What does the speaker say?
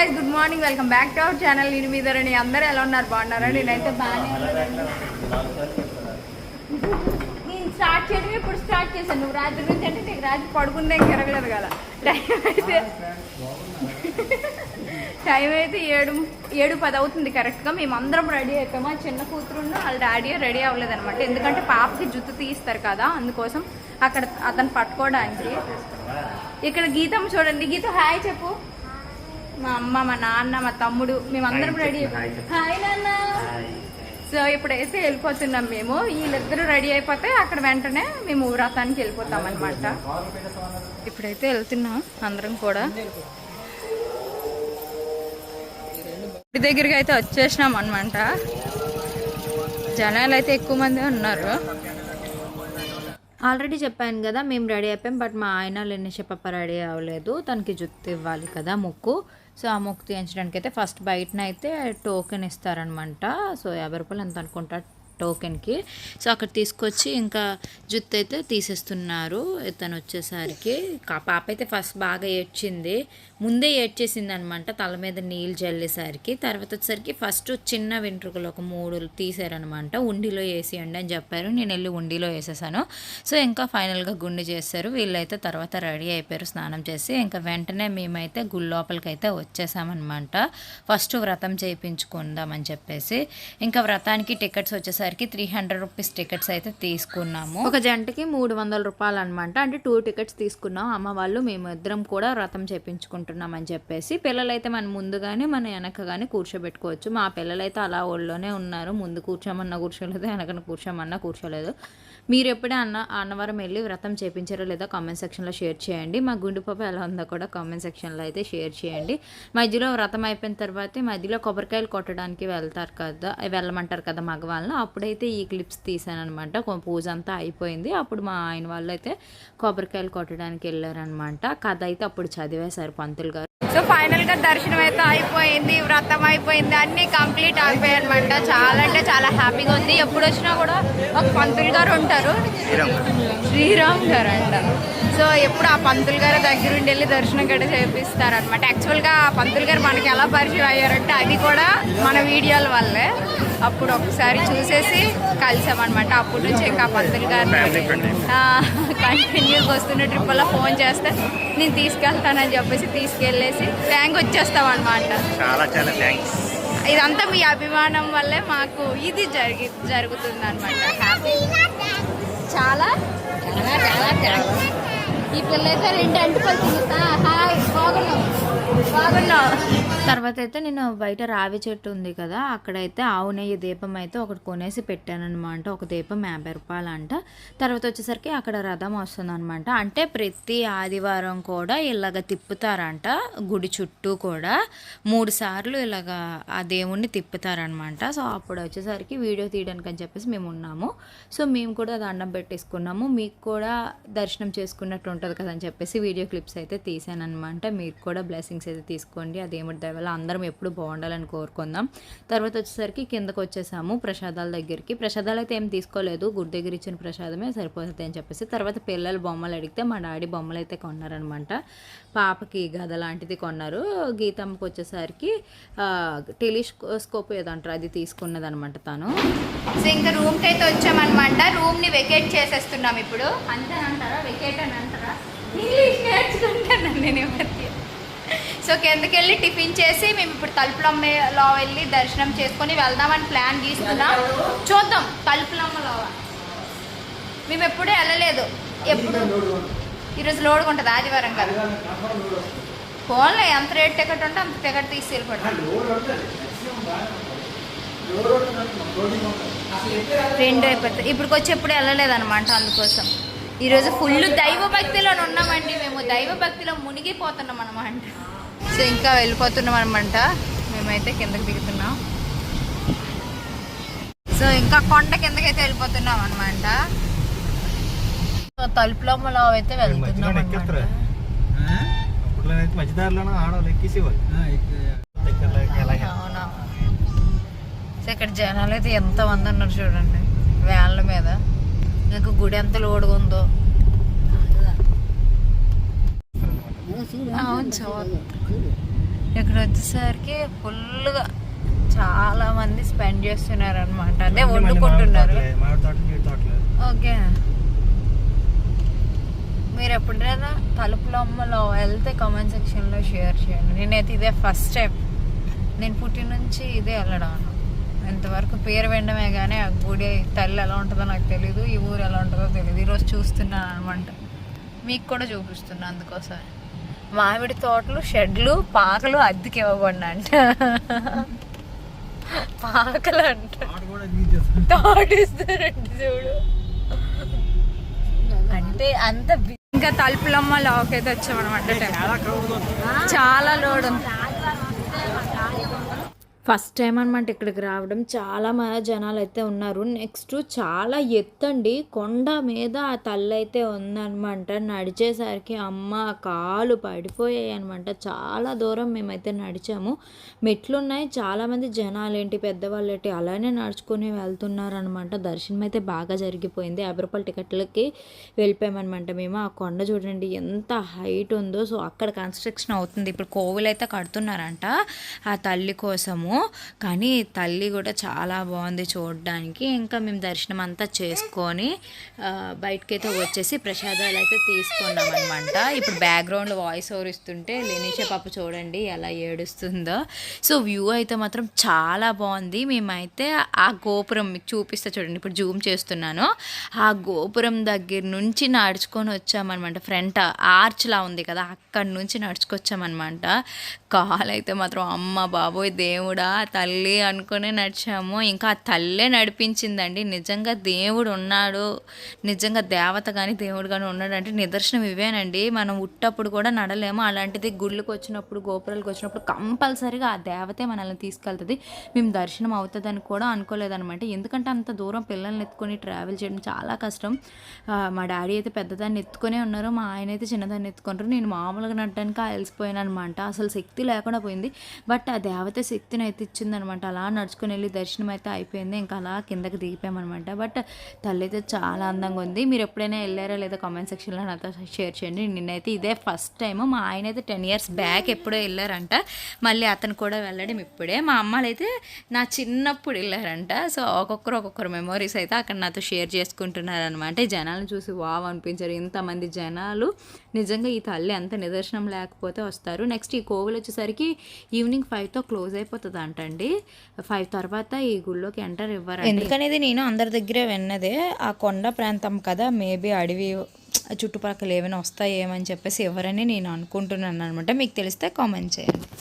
Guys good morning welcome back to our channel నేను మీ ధరణి. అందరూ ఎలా ఉన్నారు? బాగున్నారా? నేనైతే బాగానే నేను స్టార్ట్ చేయడం ఇప్పుడు స్టార్ట్ చేశాను. నువ్వు రాత్రి నుంచి అంటే నీకు రాత్రి పడుకుందే తిరగలేదు కదా. టైం అయితే టైం అయితే ఏడు ఏడు పది అవుతుంది కరెక్ట్గా మేము అందరం రెడీ అయిపోయాము ఆ చిన్న కూతురున్న వాళ్ళ డాడీ రెడీ అవ్వలేదు అనమాట ఎందుకంటే పాపకి జుత్తు తీస్తారు కదా అందుకోసం అక్కడ అతను పట్టుకోవడానికి. ఇక్కడ గీతం చూడండి. గీత హాయ్ చెప్పు. మా అమ్మ మా నాన్న మా తమ్ముడు మేమందరం రెడీ హాయ్ నాన్న. సో ఇప్పుడైతే వెళ్ళిపోతున్నాం మేము. వీళ్ళిద్దరూ రెడీ అయిపోతే అక్కడ వెంటనే మేము వ్రతానికి వెళ్ళిపోతాం అనమాట ఇప్పుడైతే వెళ్తున్నాం అందరం కూడా. ఇంటి దగ్గరికి అయితే వచ్చేసినాం అనమాట జనాలు అయితే ఎక్కువ మంది ఉన్నారు. ఆల్రెడీ చెప్పాను కదా మేము రెడీ అయిపోయాం బట్ మా ఆయన లెన్నిష పప్ప రెడీ అవ్వలేదు. తనకి జుత్తు ఇవ్వాలి కదా ముక్కు. సో ఆ ముక్కు తీయించడానికి అయితే ఫస్ట్ బయటన అయితే టోకెన్ ఇస్తారనమాట. సో యాభై రూపాయలు ఎంత అనుకుంటా టోకెన్కి. సో అక్కడ తీసుకొచ్చి ఇంకా జుత్తు అయితే తీసేస్తున్నారు. ఇతను వచ్చేసరికి పాప అయితే ఫస్ట్ బాగా ఏడ్చింది. ముందే ఏడ్చేసింది అనమాట తల మీద నీళ్ళు చల్లేసరికి తర్వాత వచ్చేసరికి ఫస్ట్ చిన్న వెంట్రుకలు ఒక మూడు తీసారనమాట. ఉండిలో వేసేయండి అని చెప్పారు. నేను వెళ్ళి ఉండిలో వేసేసాను. సో ఇంకా ఫైనల్గా గుండె చేస్తారు వీళ్ళైతే తర్వాత రెడీ అయిపోయారు స్నానం చేసి. ఇంకా వెంటనే మేమైతే గుడి లోపలికి అయితే వచ్చేసామన్నమాట ఫస్ట్ వ్రతం చేయించుకుందామని చెప్పేసి. ఇంకా వ్రతానికి టికెట్స్ వచ్చేసరికి త్రీ హండ్రెడ్ రూపీస్ టికెట్స్ అయితే తీసుకున్నాము. ఒక జంటకి మూడు వందల రూపాయలు అనమాట అంటే టూ టికెట్స్ తీసుకున్నాం. అమ్మ వాళ్ళు మేము ఇద్దరం కూడా వ్రతం చేయించుకుంటాం అని చెప్పేసి పిల్లలైతే మన ముందుగానే మన వెనక కానీ కూర్చోబెట్టుకోవచ్చు. మా పిల్లలైతే అలా ఒళ్ళోనే ఉన్నారు. ముందు కూర్చోమన్నా కూర్చోలేదు వెనకన కూర్చోమన్నా కూర్చోలేదు. మీరు ఎప్పుడే అన్న అన్నవరం వెళ్ళి వ్రతం చేపించారో లేదో కామెంట్ సెక్షన్లో షేర్ చేయండి. మా గుండు పాప ఎలా ఉందో కూడా కామెంట్ సెక్షన్లో అయితే షేర్ చేయండి. మధ్యలో వ్రతం అయిపోయిన తర్వాత మధ్యలో కొబ్బరికాయలు కొట్టడానికి వెళ్తారు కదా వెళ్ళమంటారు కదా మగవాళ్ళని. అప్పుడైతే ఈ క్లిప్స్ తీసాను అనమాట పూజ అంతా అయిపోయింది. అప్పుడు మా ఆయన వాళ్ళు అయితే కొబ్బరికాయలు కొట్టడానికి వెళ్ళారనమాట. కథ అయితే అప్పుడు చదివేశారు పంతులు గారు. సో ఫైనల్గా దర్శనం అయితే అయిపోయింది వ్రతం అయిపోయింది అన్ని కంప్లీట్ అయిపోయాయి అనమాట చాలా అంటే చాలా హ్యాపీగా ఉంది. ఎప్పుడు వచ్చినా కూడా ఒక పంతులు గారు ఉంటారు. శ్రీరామ్ గారు అంట. సో ఎప్పుడు ఆ పంతులు గారు దగ్గరుండి వెళ్ళి దర్శనం గట్ట చేపిస్తారు అనమాట యాక్చువల్గా ఆ పంతులు గారు మనకి ఎలా పరిచయం అయ్యారంటే అది కూడా మన వీడియోల వల్లే. అప్పుడు ఒకసారి చూసేసి కలిసామన్నమాట. అప్పటి నుంచి ఇంకా ఆ పంతులు గారు. కంటిన్యూగా వస్తున్న ట్రిప్పుల్లో ఫోన్ చేస్తే నేను తీసుకెళ్తానని చెప్పేసి తీసుకెళ్ళేసి బ్యాంక్ వచ్చేస్తాం అనమాట చాలా చాలా థ్యాంక్స్ ఇదంతా మీ అభిమానం వల్లే మాకు ఇది జరిగి జరుగుతుంది అనమాట హ్యాపీ చాలా చాలా చాలా ఈ పిల్లైతే రెండు అంటుపలు తిరుగుతా హాయ్ బాగున్నాం తర్వాత అయితే నేను బయట రావి చెట్టు ఉంది కదా అక్కడైతే ఆవు నెయ్యి దీపం అయితే ఒకటి కొనేసి పెట్టాను అనమాట ఒక దీపం యాభై రూపాయలు అంట తర్వాత వచ్చేసరికి అక్కడ రథం వస్తుందన్నమాట. అంటే ప్రతి ఆదివారం కూడా ఇలాగ తిప్పుతారంట గుడి చుట్టూ కూడా. మూడు సార్లు ఇలాగ ఆ దేవుణ్ణి తిప్పుతారనమాట సో అప్పుడు వచ్చేసరికి వీడియో తీయడానికి అని చెప్పేసి మేము ఉన్నాము. సో మేము కూడా దండం పెట్టేసుకున్నాము. మీకు కూడా దర్శనం చేసుకున్నట్టు ఉంటుంది కదా అని చెప్పేసి వీడియో క్లిప్స్ అయితే తీసాను అనమాట మీరు కూడా బ్లెస్సింగ్స్ అయితే తీసుకోండి. ఆ దేవుడి దయవల్ల అందరం ఎప్పుడు బాగుండాలని కోరుకుందాం. తర్వాత వచ్చేసరికి కిందకు వచ్చేసాము ప్రసాదాల దగ్గరికి. ప్రసాదాలు అయితే ఏం తీసుకోలేదు. గుడి దగ్గర ఇచ్చిన ప్రసాదమే సరిపోతుంది అని చెప్పేసి తర్వాత పిల్లల బొమ్మలు అడిగితే మా డాడీ బొమ్మలు అయితే కొన్నారనమాట. పాపకి గద లాంటిది కొన్నారు. గీతమ్మకి వచ్చేసరికి టెలిస్కోప్ ఏదో అంటారు అది తీసుకున్నదనమాట తను. సో ఇంకా రూమ్కి అయితే వచ్చామన్నమాట రూమ్ని వెకేట్ చేసేస్తున్నాం ఇప్పుడు. అంతే అంటారా వెకేట్ అని అంటారా? ఇంగ్లీష్ నేర్చుకుంటాను నేను సో కిందకి వెళ్ళి టిఫిన్ చేసి మేము ఇప్పుడు తలుపులమ్మలో వెళ్ళి దర్శనం చేసుకొని వెళ్దామని ప్లాన్ గీస్తున్నాం. చూద్దాం తలుపులమ్మలో మేము ఎప్పుడూ వెళ్ళలేదు. ఎప్పుడు? ఈరోజు లోడ్ ఉంటుంది ఆదివారం కదా. ఫోన్లో ఎంత రేట్ టికెట్ ఉంటే అంత టికెట్ తీసి రెండు అయిపోతాయి. ఇప్పటికి వచ్చి ఎప్పుడు వెళ్ళలేదన్నమాట అందుకోసం. ఈరోజు ఫుల్ దైవ భక్తిలో ఉన్నామండి మేము. దైవ భక్తిలో మునిగిపోతున్నాం అనమాట సో ఇంకా వెళ్ళిపోతున్నాం అనమాట మేమైతే కిందకి దిగుతున్నాం. సో ఇంకా కొండ కిందకైతే వెళ్ళిపోతున్నాం అనమాట తలుపులమ్మలో అయితే వెళ్తున్నాం అనమాట అప్పట్లో అయితే సో ఇక్కడ జనాలు అయితే ఎంత మంది ఉన్నారు చూడండి వ్యాన్ల మీద. ఇంకా గుడి ఎంత లోడుగా ఉందో. అవును చూడ ఇక్కడ వచ్చేసరికి ఫుల్గా చాలా మంది స్పెండ్ చేస్తున్నారు అనమాట అదే వండుకుంటున్నారు. ఓకే. మీరు ఎప్పుడైనా తలుపులమ్మలో వెళ్తే కామెంట్ సెక్షన్లో షేర్ చేయండి. నేనైతే ఇదే ఫస్ట్ టైం నేను పుట్టిన నుంచి ఇదే వెళ్ళడం ఇంతవరకు పేరు వినడమే కానీ ఆ గుడి తల్లి ఎలా ఉంటుందో నాకు తెలియదు ఈ ఊరు ఎలా ఉంటుందో తెలియదు ఈరోజు చూస్తున్నాను అనమాట మీకు కూడా చూపిస్తున్నా అందుకోసం మామిడి తోటలు షెడ్లు పాకలు అద్దెకి ఇవ్వబడిన అంట. పాకలు అంట. చూడు. అంటే అంత ఇంకా తలుపులమ్మ లాక్ అయితే వచ్చామన్నమాట చాలా లోడ్ ఉంది. ఫస్ట్ టైం అనమాట ఇక్కడికి రావడం. చాలా మంది జనాలు అయితే ఉన్నారు. నెక్స్ట్ చాలా ఎత్తండి. కొండ మీద ఆ తల్లి అయితే ఉందనమాట నడిచేసరికి అమ్మ కాలు పడిపోయాయి అనమాట చాలా దూరం మేమైతే నడిచాము. మెట్లు ఉన్నాయి చాలామంది జనాలు ఏంటి పెద్దవాళ్ళు ఏంటి అలానే నడుచుకుని వెళ్తున్నారు అనమాట దర్శనం అయితే బాగా జరిగిపోయింది. యాభై రూపాయల టికెట్లకి వెళ్ళిపోయామన్నమాట మేము. ఆ కొండ చూడండి ఎంత హైట్ ఉందో. సో అక్కడ కన్స్ట్రక్షన్ అవుతుంది. ఇప్పుడు కోవిల్ అయితే కడుతున్నారంట. ఆ తల్లి కోసము. కానీ తల్లి కూడా చాలా బాగుంది చూడడానికి. ఇంకా మేము దర్శనం అంతా చేసుకొని బయటకైతే వచ్చేసి ప్రసాదాలు అయితే తీసుకున్నాం అనమాట ఇప్పుడు బ్యాక్గ్రౌండ్లో వాయిస్ ఓవర్ ఇస్తుంటే లేనిషే పాప చూడండి ఎలా ఏడుస్తుందో. సో వ్యూ అయితే మాత్రం చాలా బాగుంది. మేమైతే ఆ గోపురం మీకు చూపిస్తా చూడండి. ఇప్పుడు జూమ్ చేస్తున్నాను. ఆ గోపురం దగ్గర నుంచి నడుచుకొని వచ్చామన్నమాట. ఫ్రంట్ ఆర్చ్లా ఉంది కదా అక్కడి నుంచి నడుచుకొచ్చామన్నమాట. కాలు అయితే మాత్రం అమ్మ బాబోయ్ దేవుడు తల్లి అనుకునే నడిచాము. ఇంకా ఆ తల్లే నడిపించిందండి. నిజంగా దేవుడు ఉన్నాడు. నిజంగా దేవత కానీ దేవుడు కానీ ఉన్నాడు అంటే నిదర్శనం ఇవేనండి. మనం ఉట్టప్పుడు కూడా నడలేము. అలాంటిది గుళ్ళకి వచ్చినప్పుడు గోపురాలకు వచ్చినప్పుడు కంపల్సరీగా ఆ దేవతే మనల్ని తీసుకెళ్తుంది. మేము దర్శనం అవుతుందని కూడా అనుకోలేదన్నమాట ఎందుకంటే అంత దూరం పిల్లల్ని ఎత్తుకొని ట్రావెల్ చేయడం చాలా కష్టం. మా డాడీ అయితే పెద్దదాన్ని ఎత్తుకొనే ఉన్నారు. మా ఆయన అయితే చిన్నదాన్ని ఎత్తుకుంటారు నేను మామూలుగా నడడానికి అలసిపోయాను అనమాట అసలు శక్తి లేకుండా పోయింది. బట్ ఆ దేవత శక్తిని అయితే ఇచ్చిందనమాట. అలా నడుచుకుని వెళ్ళి దర్శనం అయితే అయిపోయింది. ఇంకా అలా కిందకి దిగిపోయామన్నమాట బట్ తల్లి అయితే చాలా అందంగా ఉంది. మీరు ఎప్పుడైనా వెళ్ళారా లేదా కామెంట్ సెక్షన్లో నాతో షేర్ చేయండి. నిన్నైతే ఇదే ఫస్ట్ టైం మా ఆయన అయితే టెన్ ఇయర్స్ బ్యాక్ ఎప్పుడో వెళ్ళారంట. మళ్ళీ అతను కూడా వెళ్ళడం ఇప్పుడే. మా అమ్మాలు అయితే నా చిన్నప్పుడు వెళ్ళారంట. సో ఒక్కొక్కరు ఒక్కొక్కరు మెమరీస్ అయితే అక్కడ నాతో షేర్ చేసుకుంటున్నారు అనమాట జనాలను చూసి వావ్ అనిపించారు. ఇంతమంది జనాలు నిజంగా ఈ తల్లి అంత నిదర్శనం లేకపోతే వస్తారు. నెక్స్ట్ ఈ కోవిల్ వచ్చేసరికి ఈవినింగ్ ఫైవ్తో క్లోజ్ అయిపోతుంది అంటండి ఫైవ్ తర్వాత ఈ గుళ్ళోకి ఎంటర్ ఇవ్వరు ఎందుకనేది నేను అందరి దగ్గరే విన్నదే ఆ కొండ ప్రాంతం కదా మేబీ అడవి చుట్టుపక్కల ఏమైనా వస్తాయేమని చెప్పేసి ఎవరని నేను అనుకుంటున్నాను అనమాట మీకు తెలిస్తే కామెంట్ చేయండి.